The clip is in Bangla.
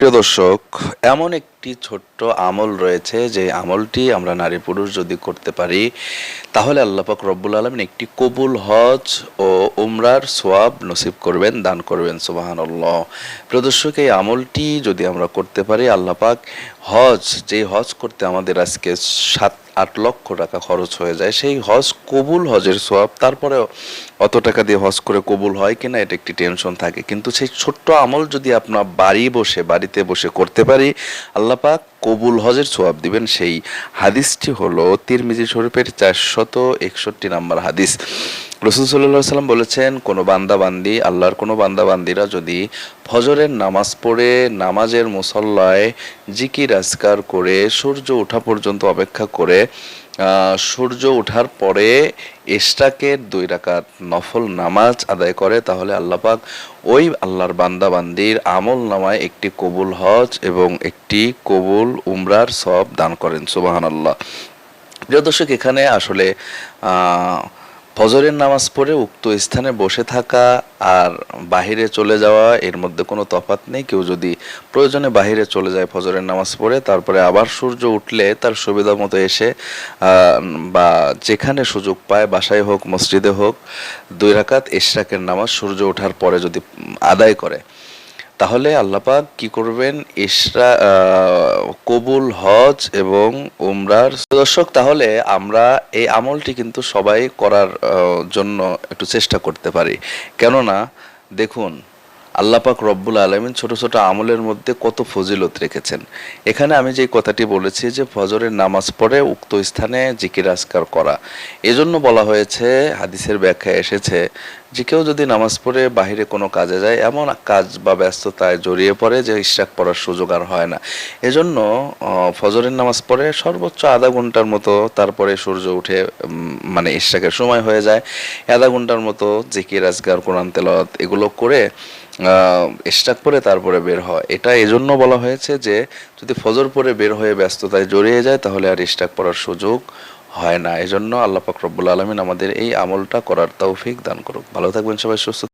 প্রিয় দর্শক, এমন একটি ছোট্ট আমল রয়েছে যে আমলটি আমরা নারী পুরুষ যদি করতে পারি, তাহলে আল্লাপাক রব্বুল আলমিন একটি কবুল হজ ও উমরার সোয়াব নসিব করবেন, দান করবেন সুবাহান প্রিয় দর্শক, এই আমলটি যদি আমরা করতে পারি আল্লাপাক হজ যে হজ করতে আমাদের আজকে সাত আট লক্ষ টাকা খরচ হয়ে যায়। সেই হজ কবুল হজের সোয়াব তারপরে অত টাকা দিয়ে হজ করে কবুল হয় কিনা, এটা একটি টেনশন থাকে। কিন্তু সেই ছোট্ট আমল যদি আপনার বাড়ি বসে, বাড়িতে বসে করতে পারি আল্লাপাক কবুল হজের সোয়াব দিবেন। সেই হাদিসটি হলো তিরমিজি শরীফের চারশত একষট্টি নাম্বার হাদিস। রসুল সাল্লাহ সাল্লাম বলেছেন, কোনো বান্দা বান্দি আল্লাহর কোনো বান্দা বান্দিরা যদি ফজরের নামাজ পড়ে, নামাজের মুসল্লায় জিকির, আজকার করে, সূর্য ওঠা পর্যন্ত অপেক্ষা করে সূর্য ওঠার পরে এস্টাকের দুই রাকাত নফল নামাজ আদায় করে, তাহলে আল্লাপাক ওই আল্লাহর বান্দা বান্দির আমল নামায় একটি কবুল হজ এবং একটি কবুল উমরার সব দান করেন সুবাহান আল্লাহ প্রিয় দর্শক, এখানে আসলে ফজরের নামাজ পড়ে উক্ত স্থানে বসে থাকা আর বাহিরে চলে যাওয়া, এর মধ্যে কোনো তফাৎ নেই। কেউ যদি প্রয়োজনে বাহিরে চলে যায় ফজরের নামাজ পড়ে, তারপরে আবার সূর্য উঠলে তার সুবিধা মতো এসে বা যেখানে সুযোগ পায়, বাসায় হোক, মসজিদে হোক, দুই রাকাত এশরাকের নামাজ সূর্য ওঠার পরে যদি আদায় করে। তাহলে আল্লাপাক কি করবেন? ইসরা কবুল, হজ এবং উমরার দর্শক, তাহলে আমরা এই আমলটি কিন্তু সবাই করার জন্য একটু চেষ্টা করতে পারি। কেননা, দেখুন আল্লাপাক রব্বুল আলমিন ছোট ছোট আমলের মধ্যে কত ফজিলত রেখেছেন। এখানে আমি যে কথাটি বলেছি যে ফজরের নামাজ পড়ে উক্ত স্থানে জিকির আজকার করা। এজন্য বলা হয়েছে, হাদিসের ব্যাখ্যা এসেছে যে কেউ যদি নামাজ পড়ে বাহিরে কোনো কাজে যায়, এমন কাজ বা ব্যস্ততায় জড়িয়ে পড়ে যে ইশরাক পড়ার সুযোগ আর হয় না। এজন্য ফজরের নামাজ পড়ে সর্বোচ্চ আধা ঘণ্টার মতো তারপরে সূর্য উঠে মানে ইশরাকের সময় হয়ে যায়। আধা ঘণ্টার মতো জিকির আজগার কোরআন তেলত এগুলো করে স্টাক পরে তারপরে বের হয় এটা এজন্য বলা হয়েছে যে, যদি ফজর পরে বের হয়ে ব্যস্ততায় জড়িয়ে যায়, তাহলে আর স্টাক পড়ার সুযোগ হয় না। এজন্য আল্লাহ পাক রব্বুল আলমিন আমাদের এই আমলটা করার তৌফিক দান করুক। ভালো থাকবেন সবাই, সুস্থ